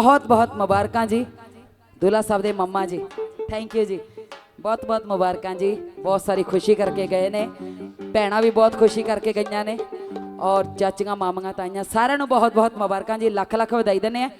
ਬਹੁਤ ਬਹੁਤ ਮੁਬਾਰਕਾਂ ਜੀ ਦੁਲਾ ਸਾਹਿਬ ਦੇ ਮੰਮਾ ਜੀ ਥੈਂਕ ਯੂ ਜੀ ਬਹੁਤ ਬਹੁਤ ਮੁਬਾਰਕਾਂ ਜੀ ਬਹੁਤ ਸਾਰੀ ਖੁਸ਼ੀ ਕਰਕੇ ਗਏ ਨੇ ਭੈਣਾ ਵੀ ਬਹੁਤ ਖੁਸ਼ੀ ਕਰਕੇ ਗਈਆਂ ਨੇ ਔਰ ਚਾਚੀਆਂ ਮਾਮੀਆਂ ਤਾਈਆਂ ਸਾਰਿਆਂ ਨੂੰ ਬਹੁਤ ਬਹੁਤ ਮੁਬਾਰਕਾਂ ਜੀ ਲੱਖ ਲੱਖ ਵਧਾਈ ਦਿੰਦੇ ਆ